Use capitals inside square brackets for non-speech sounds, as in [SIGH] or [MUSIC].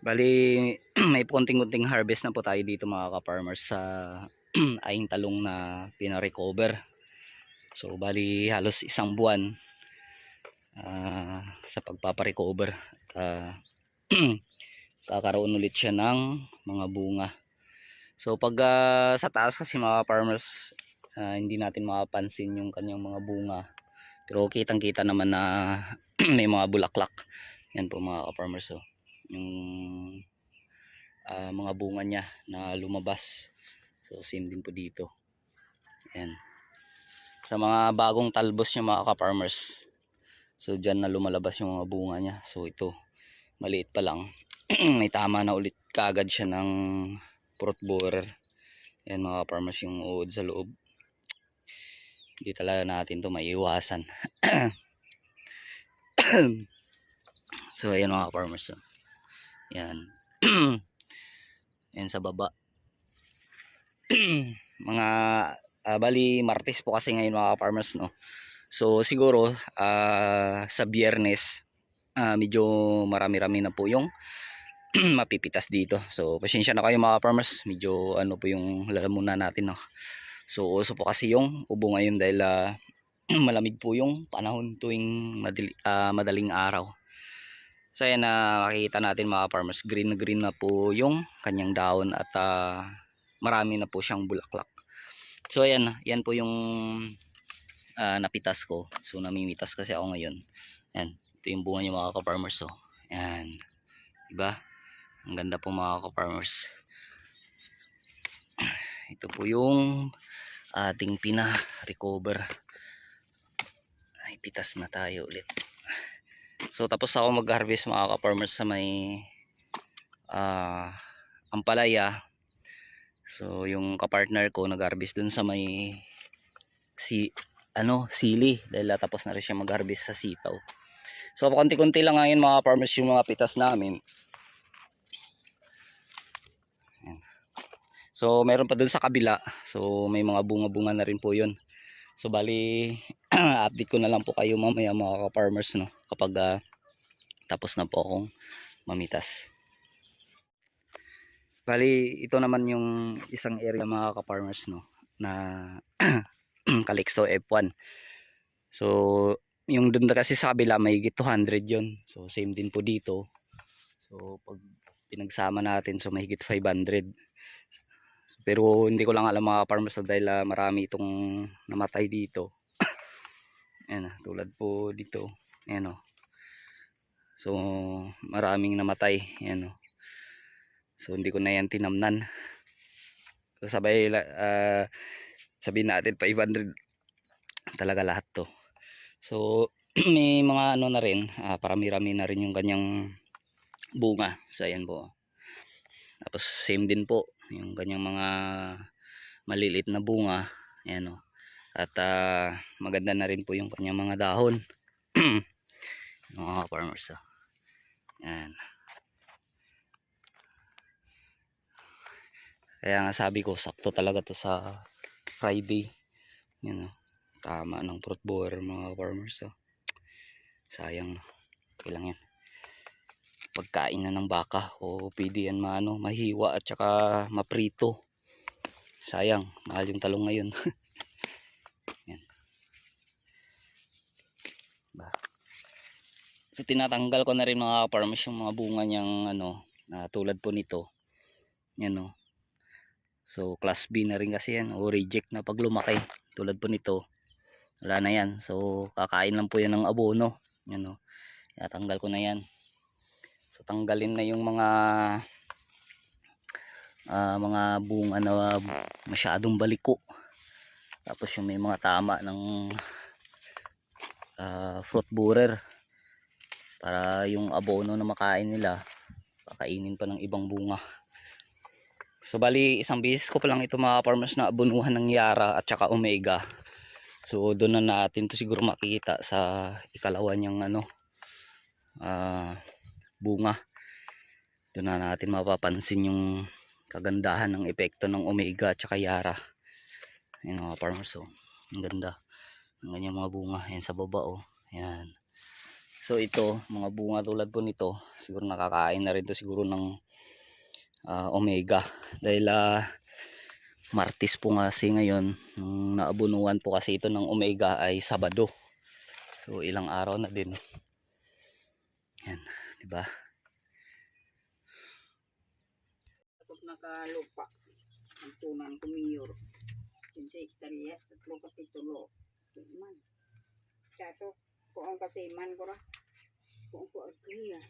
Bali, [CLEARS THROAT] may konting-kunting harvest na po tayo dito mga ka-farmers sa [CLEARS THROAT] aing talong na pina-recover. So, bali halos isang buwan ah, sa pagpaparecover. At ah, [CLEARS THROAT] kakaroon ulit siya ng mga bunga. So, pag ah, sa taas kasi mga farmers, ah, hindi natin mapapansin yung kanyang mga bunga. Pero kitang-kita naman na may mga bulaklak. Yan po mga ka-farmers. Oh yung ah, mga bunga niya na lumabas. So same din po dito. Ayan. Sa mga bagong talbos niya mga ka-farmers. So dyan na lumalabas yung mga bunga niya. So ito maliit pa lang. [CLEARS THROAT] May tama na ulit kagad siya ng fruit borer. Ayan mga farmers yung uod sa loob. Hindi talaga natin to maiiwasan. [CLEARS THROAT] so ayan mga farmers. Oh. Yan. [CLEARS THROAT] Yan sa baba. [CLEARS THROAT] mga ah, bali Martes po kasi ngayon mga farmers no. So siguro ah, sa Biyernes ah, medyo marami-rami na po yung [CLEARS THROAT] mapipitas dito. So pasensya na kayo mga farmers, medyo ano po yung lalamunan natin no. So uso po kasi yung ubo ngayon dahil ah, malamig po yung panahon tuwing madali, ah, madaling araw. So ayan na makikita natin mga farmers, green na green na po yung kanyang dahon at ah, marami na po siyang bulaklak. So ayan, yan po yung ah, napitas ko. So namimitas kasi ako ngayon. Ayan, ito yung bunga niya mga ka-farmers. So, ayan. Diba? Ang ganda po mga ka-farmers. [CLEARS THROAT] Ito po yung ating pina-recover. Ay, pitas na tayo ulit. So tapos ako mag-harvest mga ka-farmers sa may ah ampalaya. So yung kapartner ko nag-harvest dun sa may si ano, sili dahil tapos na rin siya mag-harvest sa sitaw. So konti-konti lang ngayon mga farmers yung mga pitas namin. So meron pa dun sa kabila. So may mga bunga-bunga na rin po 'yon. So bali [CLEARS THROAT] update ko na lang po kayo mamaya mga ka-farmers no kapag ah, tapos na po akong mamitas. Bali ito naman yung isang area mga ka-farmers no na [CLEARS THROAT] Calixto F1. So yung na kasi sa kabila may 200 yon. So same din po dito. So pag pinagsama natin so mahigit 500. Pero hindi ko lang alam mga farmers dahil ah, marami itong namatay dito. [COUGHS] Ayan, ah, tulad po dito. Ayan o. So, maraming namatay. Ayan o. So, hindi ko na yan tinamnan. So, sabay, uh, sabihin natin, 500 talaga lahat to. So, [CLEARS THROAT] may mga ano na rin, ah, parami-rami na rin yung kanyang bunga. So, ayan po. Tapos, same din po, yung kanyang mga maliliit na bunga. Ayan o. At ah, maganda na rin po yung kanyang mga dahon. [CLEARS THROAT] Mga farmers. Oh. Yan. Kaya nga sabi ko, sakto talaga to sa Friday. Yan oh. Tama ng fruit borer mga farmers. Oh. Sayang. no. Okay lang yan. Pagkain na ng baka o pwede yan maano, mahiwa at saka maprito. Sayang, mahal yung talong ngayon. [LAUGHS] Yan. Ba. So tinatanggal ko na rin mga farmers yung mga bunga niyang ano, na tulad po nito. Yan o. So class B na rin kasi yan o reject na pag lumaki. Tulad po nito. Wala na yan. So kakain lang po yan ng abono. Yan o. Tinatanggal ko na yan. So tanggalin na yung mga ah, mga bunga na masyadong baliko. Tapos yung may mga tama ng ah, fruit borer para yung abono na makain nila kakainin pa ng ibang bunga. So bali isang beses ko pa lang ito mga farmers na abunuhan ng Yara at saka Omega. So doon na natin to siguro makikita sa ikalawa niyang ano ah, bunga. Doon na natin mapapansin yung kagandahan ng epekto ng Omega at saka Yara. Ayan mga farmers oh. Ang ganda. Ang ganyang mga bunga. Ayan sa baba oh. Ayan. So ito, mga bunga tulad po nito, siguro nakakain na rin to siguro ng ah, omega. Dahil ah, Martis po kasi ngayon, nung naabunuan po kasi ito ng omega ay Sabado. So ilang araw na din. Yan, di ba? Tapos nakalupa. Ang tunan ko mayor. Kinsa hektaryas, tatlo kasi tulo. Man. Kaso, kung ang kasiman ko ra. Kung ko agriya.